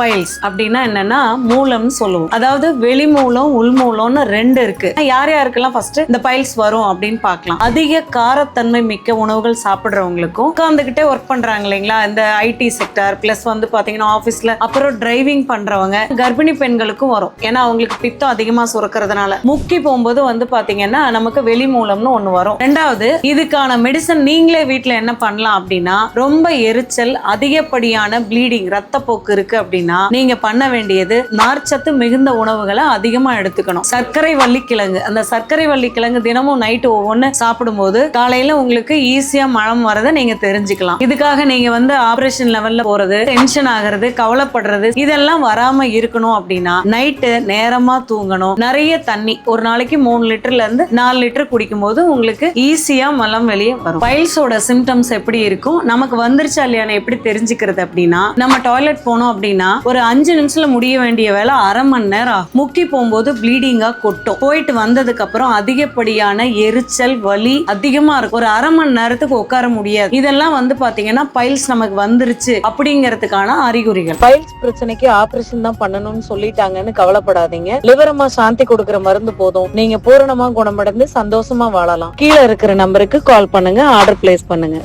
Files அப்படின்னா என்னன்னா மூலம்னு சொல்லுவோம். அதாவது வெளி மூலம் உள் மூலம்னு ரெண்டு இருக்கு. யார் யாருக்கெல்லாம் ஃபர்ஸ்ட் இந்த பைல்ஸ் வரும் அப்படின்னு பார்க்கலாம். அதிக காரத்தன்மை மிக்க உணவுகள் சாப்பிட்றவங்களுக்கும் உட்காந்துக்கிட்டே ஒர்க் பண்றாங்க இல்லைங்களா? இந்த ஐடி செக்டர் பிளஸ் வந்து பாத்தீங்கன்னா ஆஃபீஸ்ல அப்புறம் டிரைவிங் பண்றவங்க கர்ப்பிணி பெண்களுக்கும் வரும். ஏன்னா அவங்களுக்கு பித்தம் அதிகமா சுரக்கிறதுனால. முக்கி போகும்போது வந்து பாத்தீங்கன்னா நமக்கு வெளி மூலம்னு ஒண்ணு வரும். ரெண்டாவது இதுக்கான மெடிசன் நீங்களே வீட்டுல என்ன பண்ணலாம் அப்படின்னா ரொம்ப எரிச்சல் அதிகப்படியான ப்ளீடிங் ரத்தப்போக்கு இருக்கு அப்படின்னு நீங்க பண்ண வேண்டியது நார்ச்சத்து மிகுந்த உணவுகளை அதிகமா எடுத்துக்கணும். சர்க்கரை வள்ளி கிழங்கு. அந்த சர்க்கரை வள்ளி கிழங்கு தினமும் நைட்டு ஒவ்வொன்று சாப்பிடும்போது காலையில உங்களுக்கு ஈஸியா மழம் வரதை நீங்க தெரிஞ்சுக்கலாம். இதுக்காக நீங்க வந்து ஆபரேஷன் லெவல்ல போறது டென்ஷன் ஆகிறது கவலைப்படுறது இதெல்லாம் வராம இருக்கணும் அப்படின்னா நைட்டு நேரமா தூங்கணும். நிறைய தண்ணி. ஒரு நாளைக்கு மூணு லிட்டர்ல இருந்து நாலு லிட்டர் குடிக்கும் போது உங்களுக்கு ஈஸியா மலம் வெளியே வரும். பைல்ஸோட சிம்டம்ஸ் எப்படி இருக்கும்? நமக்கு வந்துருச்சா இல்லையான எப்படி தெரிஞ்சுக்கிறது அப்படின்னா நம்ம டாய்லெட் போனோம் அப்படின்னா ஒரு அஞ்சு நிமிஷத்துல முடிய வேண்டிய வேலை அரை மணி நேரம் ஆகும். முக்கி போகும்போது ப்ளீடிங்கா கொட்டும். போயிட்டு வந்ததுக்கு அப்புறம் அதிகப்படியான எரிச்சல் வலி அதிகமா இருக்கும். ஒரு அரை மணி நேரத்துக்கு உட்கார முடியாது. இதெல்லாம் வந்து பாத்தீங்கன்னா பைல்ஸ் நமக்கு வந்துருச்சு அப்படிங்கறதுக்கான அறிகுறிகள். பைல்ஸ் பிரச்சனைக்கு ஆபரேஷன் தான் பண்ணணும்னு சொல்லிட்டாங்கன்னு கவலைப்படாதீங்க. லிவரமா சாந்தி கொடுக்கிற மருந்து போதும். நீங்க பூரணமா குணமடைந்து சந்தோஷமா வாழலாம். கீழே இருக்கிற நம்பருக்கு கால் பண்ணுங்க. ஆர்டர் பிளேஸ் பண்ணுங்க.